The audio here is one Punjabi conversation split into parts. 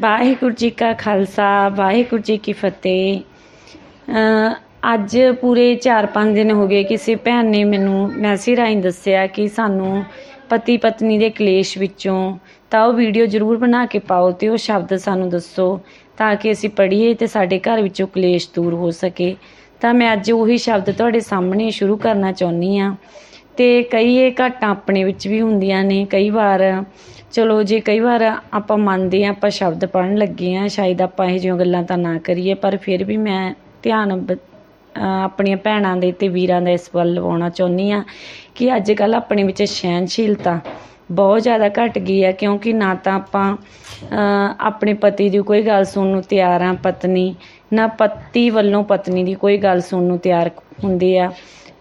ਵਾਹਿਗੁਰੂ ਜੀ ਕਾ ਖਾਲਸਾ, ਵਾਹਿਗੁਰੂ ਜੀ ਕੀ ਫਤਿਹ। ਅੱਜ ਪੂਰੇ 4-5 ਦਿਨ ਹੋ ਗਏ ਕਿਸੇ ਭੈਣ ਨੇ ਮੈਨੂੰ ਮੈਸੇਜ ਰਾਹੀਂ ਦੱਸਿਆ ਕਿ ਸਾਨੂੰ ਪਤੀ ਪਤਨੀ ਦੇ ਕਲੇਸ਼ ਵਿੱਚੋਂ ਤਾਂ ਉਹ ਵੀਡੀਓ ਜ਼ਰੂਰ ਬਣਾ ਕੇ ਪਾਓ ਤੇ ਉਹ ਸ਼ਬਦ ਸਾਨੂੰ ਦੱਸੋ ਤਾਂ ਕਿ ਅਸੀਂ ਪੜ੍ਹੀਏ ਤੇ ਸਾਡੇ ਘਰ ਵਿੱਚੋਂ ਕਲੇਸ਼ ਦੂਰ ਹੋ ਸਕੇ। ਤਾਂ ਮੈਂ ਅੱਜ ਉਹੀ ਸ਼ਬਦ ਤੁਹਾਡੇ ਸਾਹਮਣੇ ਸ਼ੁਰੂ ਕਰਨਾ ਚਾਹੁੰਦੀ ਆ ਅਤੇ ਕਈ ਇਹ ਘਾਟਾਂ ਆਪਣੇ ਵਿੱਚ ਵੀ ਹੁੰਦੀਆਂ ਨੇ, ਕਈ ਵਾਰ ਚਲੋ ਜੇ ਕਈ ਵਾਰ ਆਪਾਂ ਮੰਨਦੇ ਹਾਂ, ਆਪਾਂ ਸ਼ਬਦ ਪੜ੍ਹਨ ਲੱਗੇ ਹਾਂ, ਸ਼ਾਇਦ ਆਪਾਂ ਇਹ ਜਿਹੀਆਂ ਗੱਲਾਂ ਤਾਂ ਨਾ ਕਰੀਏ, ਪਰ ਫਿਰ ਵੀ ਮੈਂ ਧਿਆਨ ਆਪਣੀਆਂ ਭੈਣਾਂ ਦੇ ਤੇ ਵੀਰਾਂ ਦਾ ਇਸ ਵੱਲ ਲਵਾਉਣਾ ਚਾਹੁੰਦੀ ਆ ਕਿ ਅੱਜ ਕੱਲ ਆਪਣੇ ਵਿੱਚ ਸਹਿਣਸ਼ੀਲਤਾ ਬਹੁਤ ਜ਼ਿਆਦਾ ਘਟ ਗਈ ਹੈ, ਕਿਉਂਕਿ ਨਾ ਤਾਂ ਆਪਾਂ ਆਪਣੇ ਪਤੀ ਦੀ ਕੋਈ ਗੱਲ ਸੁਣਨ ਨੂੰ ਤਿਆਰ ਆ ਪਤਨੀ, ਨਾ ਪਤੀ ਵੱਲੋਂ ਪਤਨੀ ਦੀ ਕੋਈ ਗੱਲ ਸੁਣਨ ਨੂੰ ਤਿਆਰ ਹੁੰਦੀ ਆ।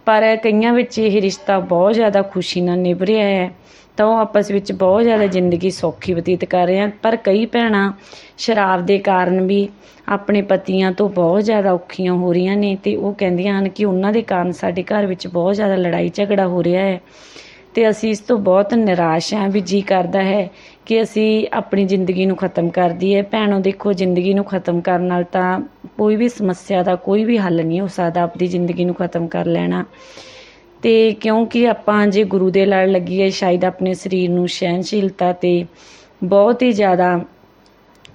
ਪਰ ਕਈਆਂ ਵਿੱਚ ਇਹ ਰਿਸ਼ਤਾ ਬਹੁਤ ਜ਼ਿਆਦਾ ਖੁਸ਼ੀ ਨਾਲ ਨਿਭ ਰਿਹਾ ਹੈ। ਤਾਂ ਉਹ ਆਪਸ ਵਿੱਚ ਬਹੁਤ ਜ਼ਿਆਦਾ ਜ਼ਿੰਦਗੀ ਸੌਖੀ ਬਤੀਤ ਕਰ ਰਹੇ ਹਨ। ਪਰ ਕਈ ਭੈਣਾਂ ਸ਼ਰਾਬ ਦੇ ਕਾਰਨ ਵੀ ਆਪਣੇ ਪਤੀਆਂ ਤੋਂ ਬਹੁਤ ਜ਼ਿਆਦਾ ਔਖੀਆਂ ਹੋ ਰਹੀਆਂ ਨੇ ਤੇ ਉਹ ਕਹਿੰਦੀਆਂ ਹਨ ਕਿ ਉਹਨਾਂ ਦੇ ਕਾਰਨ ਸਾਡੇ ਘਰ ਵਿੱਚ ਬਹੁਤ ਜ਼ਿਆਦਾ ਲੜਾਈ ਝਗੜਾ ਹੋ ਰਿਹਾ ਹੈ ਤੇ ਅਸੀਂ ਇਸ ਤੋਂ ਬਹੁਤ ਨਿਰਾਸ਼ ਹਾਂ ਵੀ ਜੀ ਕਰਦਾ ਹੈ ਕਿ ਅਸੀਂ ਆਪਣੀ ਜ਼ਿੰਦਗੀ ਨੂੰ ਖਤਮ ਕਰ ਦਈਏ। ਭੈਣੋ, ਦੇਖੋ, ਜ਼ਿੰਦਗੀ ਨੂੰ ਖਤਮ ਕਰਨ ਨਾਲ ਤਾਂ ਕੋਈ ਵੀ ਸਮੱਸਿਆ ਦਾ ਕੋਈ ਵੀ ਹੱਲ ਨਹੀਂ ਹੋ ਸਕਦਾ ਆਪਣੀ ਜ਼ਿੰਦਗੀ ਨੂੰ ਖਤਮ ਕਰ ਲੈਣਾ। ਤੇ ਕਿਉਂਕਿ ਆਪਾਂ ਜੇ ਗੁਰੂ ਦੇ ਲੜ ਲੱਗੀਏ, ਸ਼ਾਇਦ ਆਪਣੇ ਸਰੀਰ ਨੂੰ ਸਹਿਨਸ਼ੀਲਤਾ ਤੇ ਬਹੁਤ ਹੀ ਜ਼ਿਆਦਾ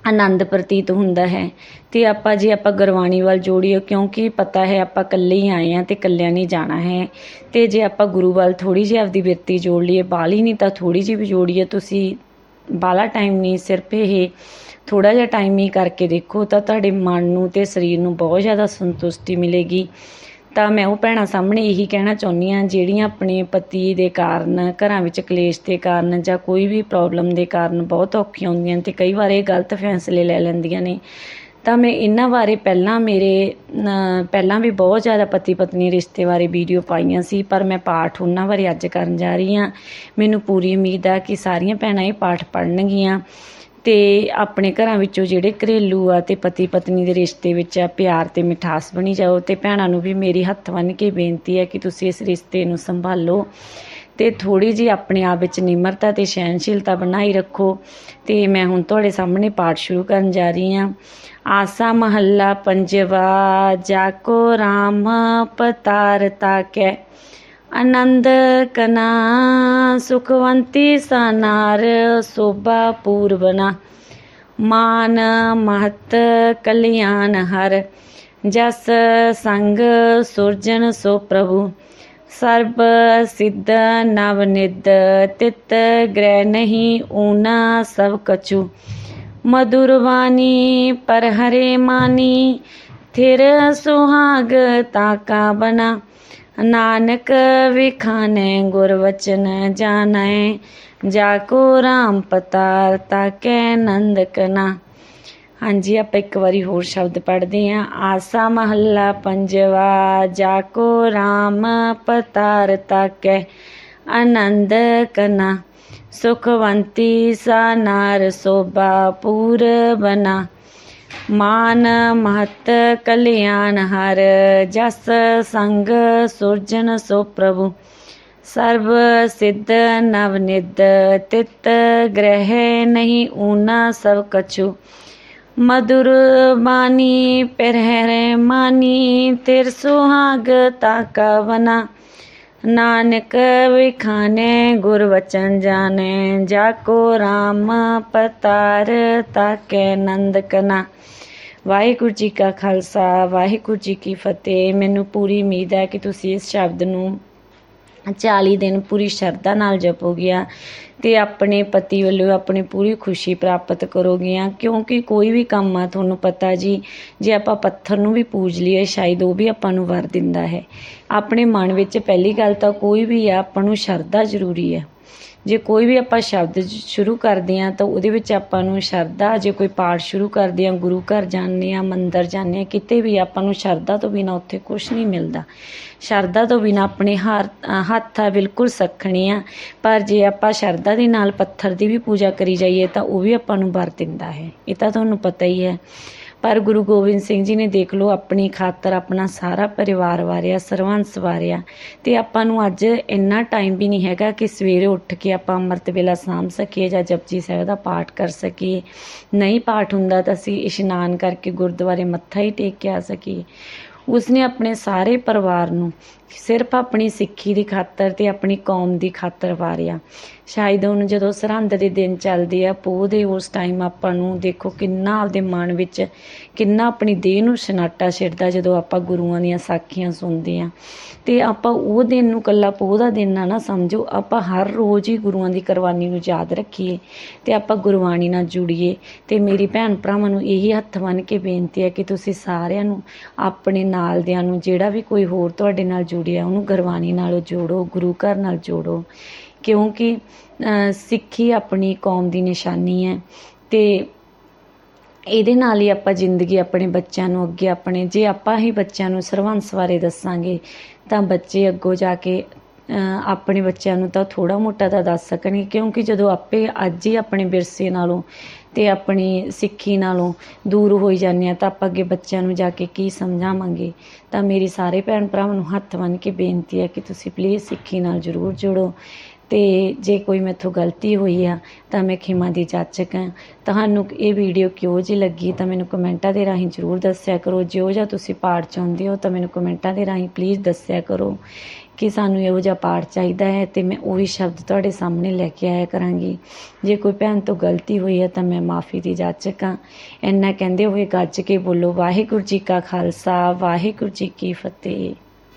ਆਨੰਦ ਪ੍ਰਤੀਤ ਹੁੰਦਾ ਹੈ। ਤੇ ਆਪਾਂ ਜੇ ਆਪਾਂ ਗੁਰਬਾਣੀ ਵੱਲ ਜੋੜੀਏ, ਕਿਉਂਕਿ ਪਤਾ ਹੈ ਆਪਾਂ ਇਕੱਲੇ ਹੀ ਆਏ ਆ ਤੇ ਇਕੱਲਿਆਂ ਨਹੀਂ ਜਾਣਾ ਹੈ। ਤੇ ਜੇ ਆਪਾਂ ਗੁਰੂ ਵੱਲ ਥੋੜੀ ਜਿਹੀ ਆਪਦੀ ਬਿਰਤੀ ਜੋੜ ਲਈਏ, ਬਾਲੀ ਨਹੀਂ ਤਾਂ ਥੋੜੀ ਜਿਹੀ ਵੀ ਜੋੜੀਏ ਤੁਸੀਂ। ਬਾਲਾ ਟਾਈਮ ਨਹੀਂ, ਸਿਰਫ ਇਹ ਥੋੜਾ ਜਿਹਾ ਟਾਈਮ ਹੀ ਕਰਕੇ ਦੇਖੋ ਤਾਂ ਤੁਹਾਡੇ ਮਨ ਨੂੰ ਤੇ ਸਰੀਰ ਨੂੰ ਬਹੁਤ ਜ਼ਿਆਦਾ ਸੰਤੁਸ਼ਟੀ ਮਿਲੇਗੀ। ਤਾਂ ਮੈਂ ਉਹ ਭੈਣਾਂ ਸਾਹਮਣੇ ਇਹੀ ਕਹਿਣਾ ਚਾਹੁੰਦੀ ਹਾਂ, ਜਿਹੜੀਆਂ ਆਪਣੇ ਪਤੀ ਦੇ ਕਾਰਨ, ਘਰਾਂ ਵਿੱਚ ਕਲੇਸ਼ ਦੇ ਕਾਰਨ ਜਾਂ ਕੋਈ ਵੀ ਪ੍ਰੋਬਲਮ ਦੇ ਕਾਰਨ ਬਹੁਤ ਔਖੀਆਂ ਹੁੰਦੀਆਂ ਨੇ ਤੇ ਕਈ ਵਾਰ ਇਹ ਗਲਤ ਫੈਸਲੇ ਲੈ ਲੈਂਦੀਆਂ ਨੇ। ਤਾਂ ਮੈਂ ਇਹਨਾਂ ਬਾਰੇ ਪਹਿਲਾਂ ਮੇਰੇ ਪਹਿਲਾਂ ਵੀ ਬਹੁਤ ਜ਼ਿਆਦਾ ਪਤੀ ਪਤਨੀ ਰਿਸ਼ਤੇ ਬਾਰੇ ਵੀਡੀਓ ਪਾਈਆਂ ਸੀ, ਪਰ ਮੈਂ ਪਾਠ ਉਹਨਾਂ ਬਾਰੇ ਅੱਜ ਕਰਨ ਜਾ ਰਹੀ ਹਾਂ। ਮੈਨੂੰ ਪੂਰੀ ਉਮੀਦ ਆ ਕਿ ਸਾਰੀਆਂ ਭੈਣਾਂ ਇਹ ਪਾਠ ਪੜ੍ਹਨਗੀਆਂ ਤੇ ਆਪਣੇ ਘਰਾਂ ਵਿੱਚੋਂ ਜਿਹੜੇ ਘਰੇਲੂ ਆ ਤੇ ਪਤੀ ਪਤਨੀ ਦੇ ਰਿਸ਼ਤੇ ਵਿੱਚ ਆ, ਪਿਆਰ ਤੇ ਮਿਠਾਸ ਬਣੀ ਜਾਓ ਤੇ ਭੈਣਾਂ ਨੂੰ ਵੀ ਮੇਰੀ ਹੱਥ ਬੰਨ੍ਹ ਕੇ ਬੇਨਤੀ ਹੈ ਕਿ ਤੁਸੀਂ ਇਸ ਰਿਸ਼ਤੇ ਨੂੰ ਸੰਭਾਲੋ। ਤੇ ਥੋੜੀ ਜੀ ਆਪਣੇ ਆਪ ਵਿੱਚ ਨਿਮਰਤਾ ਤੇ ਸਹਿਨਸ਼ੀਲਤਾ ਬਣਾਈ ਰੱਖੋ। ਤੇ ਮੈਂ ਹੁਣ ਤੁਹਾਡੇ ਸਾਹਮਣੇ ਪਾਠ ਸ਼ੁਰੂ ਕਰਨ ਜਾ ਰਹੀ ਹਾਂ। ਆਸਾ ਮਹੱਲਾ ਪੰਜਵਾ ਜਾਕੋ RAM ਪਤਾਰਤਾ ਕੈ ਆਨੰਦ ਕਨਾ, ਸੁਖਵੰਤੀ ਸਨਾਰ, ਸੋਭਾ ਪੂਰਵਨਾ। ਮਾਨ ਮਹਤ ਕਲਿਆਣ ਹਰ, ਜਸ ਸੰਗ ਸੁਰਜਨ ਸੋ ਪ੍ਰਭੂ। ਸਰਬ ਸਿੱਧ ਨਵ ਨਿਦ ਤਿਤ ਗ੍ਰਹਿ ਨਹੀਂ ਊਨਾ ਸਭ ਕਛੂ। ਮధుਰ ਵਾਣੀ ਪਰ ਹਰੇ ਮਾਨੀ, ਥਿਰ ਸੁਹਾਗ ਤਾਕਾ ਬਨਾ ਨਾਨਕ ਵਿਖਾਨੇ ਗੁਰ ਵਚਨ ਜਾਣੈ, ਜਾ ਕੋ ਰਾਮ ਪਤਾਰ ਤਾਕੈ ਨੰਦ ਕਨਾ ਹਾਂਜੀ, ਆਪਾਂ ਇੱਕ ਵਾਰੀ ਹੋਰ ਸ਼ਬਦ ਪੜ੍ਹਦੇ ਹਾਂ। ਆਸਾ ਮਹੱਲਾ ਪੰਜਵਾ ਜਾ ਕੋ ਰਾਮ ਪਤਾਰ ਤਾਕੈ, ਆਨੰਦ ਕਨਾ, ਸੁਖਵੰਤੀ ਸਾ ਨਾਰ ਸੋਭਾ ਪੂਰ ਬਨਾ। ਮਾਨ ਮਹਤ ਕਲਿਆਣ ਹਰ, ਜਸ ਸੰਗ ਸੁਰਜਨ ਸੋ ਪ੍ਰਭੂ। ਸਰਬ ਸਿੱਧ ਨਵ ਨਿਦ ਤਿਤ ਗ੍ਰਹਿ ਨਹੀਂ ਊਨਾ ਸਭ ਕਛੂ। ਮధుਰ ਬਾਣੀ, ਪਹਿਰੇ ਮਾਨੀ, ਤਿਰ ਸੁਹਾਗ ਤਾਕਾ ਬਨਾ ਨਾਨਕ ਵਿਖਾਨੇ, ਗੁਰ ਵਚਨ ਜਾਣੇ, ਜਾ ਕੋ ਰਾਮ ਪਤਾਰ ਤਾਕੈ ਨੰਦ ਕਨਾ। ਵਾਹਿਗੁਰੂ ਜੀ ਕਾ ਖਾਲਸਾ, ਵਾਹਿਗੁਰੂ ਜੀ ਕੀ ਫਤਿਹ। ਮੈਨੂੰ ਪੂਰੀ ਉਮੀਦ ਹੈ ਕਿ ਤੁਸੀਂ ਇਸ ਸ਼ਬਦ ਨੂੰ 40 ਦਿਨ ਪੂਰੀ ਸ਼ਰਧਾ ਨਾਲ ਜਪੋਗੀਆਂ ਤੇ ਆਪਣੇ ਪਤੀ ਵੱਲੋਂ ਆਪਣੀ ਪੂਰੀ ਖੁਸ਼ੀ ਪ੍ਰਾਪਤ ਕਰੋਗੀਆਂ, ਕਿਉਂਕਿ ਕੋਈ ਵੀ ਕੰਮ ਆ, ਤੁਹਾਨੂੰ ਪਤਾ ਜੀ, ਜੇ ਆਪਾਂ ਪੱਥਰ ਨੂੰ ਵੀ ਪੂਜ ਲਈਏ, ਸ਼ਾਇਦ ਉਹ ਵੀ ਆਪਾਂ ਨੂੰ ਵਰ ਦਿੰਦਾ ਹੈ। ਆਪਣੇ ਮਨ ਵਿੱਚ ਪਹਿਲੀ ਗੱਲ ਤਾਂ ਕੋਈ ਵੀ ਆ, ਆਪਾਂ ਨੂੰ ਸ਼ਰਧਾ ਜ਼ਰੂਰੀ ਹੈ ਜੇ ਕੋਈ ਵੀ ਆਪਾਂ ਸ਼ਬਦ ਸ਼ੁਰੂ ਕਰਦੇ ਹਾਂ, ਤਾਂ ਉਹਦੇ ਵਿੱਚ ਆਪਾਂ ਨੂੰ ਸ਼ਰਧਾ, ਜੇ ਕੋਈ ਪਾਠ ਸ਼ੁਰੂ ਕਰਦੇ ਹਾਂ, ਗੁਰੂ ਘਰ ਜਾਂਦੇ ਹਾਂ, ਮੰਦਰ ਜਾਂਦੇ ਹਾਂ, ਕਿਤੇ ਵੀ ਆਪਾਂ ਨੂੰ ਸ਼ਰਧਾ ਤੋਂ ਬਿਨਾ ਉੱਥੇ ਕੁਝ ਨਹੀਂ ਮਿਲਦਾ। ਸ਼ਰਧਾ ਤੋਂ ਬਿਨਾ ਆਪਣੇ ਹਰ ਹੱਥ ਆ ਬਿਲਕੁਲ ਸਖਣੇ ਆ, ਪਰ ਜੇ ਆਪਾਂ ਸ਼ਰਧਾ ਦੇ ਨਾਲ ਪੱਥਰ ਦੀ ਵੀ ਪੂਜਾ ਕਰੀ ਜਾਈਏ, ਤਾਂ ਉਹ ਵੀ ਆਪਾਂ ਨੂੰ ਵਰ ਦਿੰਦਾ ਹੈ। ਇਹ ਤਾਂ ਤੁਹਾਨੂੰ ਪਤਾ ਹੀ ਹੈ। ਪਰ ਗੁਰੂ ਗੋਬਿੰਦ ਸਿੰਘ ਜੀ ਨੇ ਦੇਖ ਲਓ, ਆਪਣੀ ਖਾਤਰ ਆਪਣਾ ਸਾਰਾ ਪਰਿਵਾਰ ਵਾਰਿਆ, ਸਰਵੰਸ ਵਾਰਿਆ ਤੇ ਆਪਾਂ ਨੂੰ ਅੱਜ ਇੰਨਾ ਟਾਈਮ ਵੀ ਨਹੀਂ ਹੈਗਾ ਕਿ ਸਵੇਰੇ ਉੱਠ ਕੇ ਆਪਾਂ ਅੰਮ੍ਰਿਤ ਵੇਲਾ ਸਾਂਭ ਸਕੀਏ ਜਾਂ ਜਪਜੀ ਸਾਹਿਬ ਦਾ ਪਾਠ ਕਰ ਸਕੀਏ। ਨਹੀਂ ਪਾਠ ਹੁੰਦਾ ਤਾਂ ਅਸੀਂ ਇਸ਼ਨਾਨ ਕਰਕੇ ਗੁਰਦੁਆਰੇ ਮੱਥਾ ਹੀ ਟੇਕ ਕੇ ਆ ਸਕੀਏ। ਉਸਨੇ ਆਪਣੇ ਸਾਰੇ ਪਰਿਵਾਰ ਨੂੰ ਸਿਰਫ ਆਪਣੀ ਸਿੱਖੀ ਦੀ ਖਾਤਰ ਤੇ ਆਪਣੀ ਕੌਮ ਦੀ ਖਾਤਰ ਵਾਰਿਆ। ਸ਼ਾਇਦ ਹੁਣ ਜਦੋਂ ਸਰਹੰਦ ਦੇ ਦਿਨ ਚੱਲਦੇ ਆ, ਪੋਹ ਦੇ ਉਸ ਟਾਈਮ ਆਪਾਂ ਨੂੰ ਦੇਖੋ ਕਿੰਨਾ ਆਪਦੇ ਮਨ ਵਿੱਚ ਕਿੰਨਾ ਆਪਣੀ ਦੇਹ ਨੂੰ ਸਨਾਟਾ ਛਿੜਦਾ ਜਦੋਂ ਆਪਾਂ ਗੁਰੂਆਂ ਦੀਆਂ ਸਾਖੀਆਂ ਸੁਣਦੇ ਆ। ਤੇ ਆਪਾਂ ਉਹ ਦਿਨ ਨੂੰ ਕੱਲਾ ਪੋਹ ਦਾ ਦਿਨ ਨਾ ਨਾ ਸਮਝੋ, ਆਪਾਂ ਹਰ ਰੋਜ਼ ਹੀ ਗੁਰੂਆਂ ਦੀ ਕੁਰਬਾਨੀ ਨੂੰ ਯਾਦ ਰੱਖੀਏ ਤੇ ਆਪਾਂ ਗੁਰਬਾਣੀ ਨਾਲ ਜੁੜੀਏ। ਤੇ ਮੇਰੀ ਭੈਣ ਭਰਾਵਾਂ ਨੂੰ ਇਹੀ ਹੱਥ ਬੰਨ੍ਹ ਕੇ ਬੇਨਤੀ ਹੈ ਕਿ ਤੁਸੀਂ ਸਾਰਿਆਂ ਨੂੰ ਆਪਣੇ ਨਾਲ ਦਿਆਂ ਨੂੰ ਜਿਹੜਾ ਵੀ ਕੋਈ ਹੋਰ ਤੁਹਾਡੇ ਨਾਲ ਜੁੜਿਆ ਉਹਨੂੰ ਗੁਰਬਾਣੀ ਨਾਲ ਜੋੜੋ ਗੁਰੂ ਘਰ ਨਾਲ ਜੋੜੋ। ਕਿਉਂਕਿ ਅਹ, ਸਿੱਖੀ ਆਪਣੀ ਕੌਮ ਦੀ ਨਿਸ਼ਾਨੀ ਹੈ ਤੇ ਇਹਦੇ ਨਾਲ ਹੀ ਆਪਾਂ ਜ਼ਿੰਦਗੀ ਆਪਣੇ ਬੱਚਿਆਂ ਨੂੰ ਅੱਗੇ ਆਪਣੇ ਜੇ ਆਪਾਂ ਹੀ ਬੱਚਿਆਂ ਨੂੰ ਸਰਵੰਸ ਬਾਰੇ ਦੱਸਾਂਗੇ ਤਾਂ ਬੱਚੇ ਅੱਗੋਂ ਜਾ ਕੇ ਆਪਣੇ ਬੱਚਿਆਂ ਨੂੰ ਤਾਂ ਥੋੜਾ ਮੋਟਾ ਤਾਂ ਦੱਸ ਸਕਣਗੇ, ਕਿਉਂਕਿ ਜਦੋਂ ਆਪੇ ਅੱਜ ਹੀ ਆਪਣੇ ਵਿਰਸੇ ਨਾਲੋਂ ਤੇ ਆਪਣੀ ਸਿੱਖੀ ਨਾਲੋਂ ਦੂਰ ਹੋਈ ਜਾਂਦੇ ਆ ਤਾਂ ਆਪਾਂ ਅੱਗੇ ਬੱਚਿਆਂ ਨੂੰ ਜਾ ਕੇ ਕੀ ਸਮਝਾਵਾਂਗੇ? ਤਾਂ ਮੇਰੀ ਸਾਰੇ ਭੈਣ ਭਰਾਵਾਂ ਨੂੰ ਹੱਥ ਬੰਨ੍ਹ ਕੇ ਬੇਨਤੀ ਹੈ ਕਿ ਤੁਸੀਂ ਪਲੀਜ਼ ਸਿੱਖੀ ਨਾਲ ਜ਼ਰੂਰ ਜੁੜੋ। ਤੇ ਜੇ ਕੋਈ ਮੈਥੋਂ ਗਲਤੀ ਹੋਈ ਆ, ਤਾਂ ਮੈਂ ਖਿਮਾ ਦੀ ਜਾਚਕ ਹਾਂ। ਤੁਹਾਨੂੰ ਇਹ ਵੀਡੀਓ ਕਿਉਂ ਜੀ ਲੱਗੀ, ਤਾਂ ਮੈਨੂੰ ਕਮੈਂਟਾਂ ਦੇ ਰਾਹੀਂ ਜ਼ਰੂਰ ਦੱਸਿਆ ਕਰੋ। ਜਿਉਂ ਜਿਹਾ ਤੁਸੀਂ ਪਾਠ ਚਾਹੁੰਦੇ ਹੋ, ਤਾਂ ਮੈਨੂੰ ਕਮੈਂਟਾਂ ਦੇ ਰਾਹੀਂ ਪਲੀਜ਼ ਦੱਸਿਆ ਕਰੋ। ਕਿ ਸਾਨੂੰ ਇਹੋ ਜਿਹਾ ਪਾਠ ਚਾਹੀਦਾ ਹੈ ਤੇ ਮੈਂ ਉਹੀ ਸ਼ਬਦ ਤੁਹਾਡੇ ਸਾਹਮਣੇ ਲੈ ਕੇ ਆਇਆ ਕਰਾਂਗੀ। ਜੇ ਕੋਈ ਭੈਣ ਤੋਂ ਗਲਤੀ ਹੋਈ ਹੈ ਤਾਂ ਮੈਂ ਮਾਫੀ ਦੀ ਜਾਚਕ ਹਾਂ। ਇੰਨਾ ਕਹਿੰਦੇ ਹੋਏ ਗੱਜ ਕੇ ਬੋਲੋ, ਵਾਹਿਗੁਰੂ ਜੀ ਕਾ ਖਾਲਸਾ, ਵਾਹਿਗੁਰੂ ਜੀ ਕੀ ਫਤਿਹ।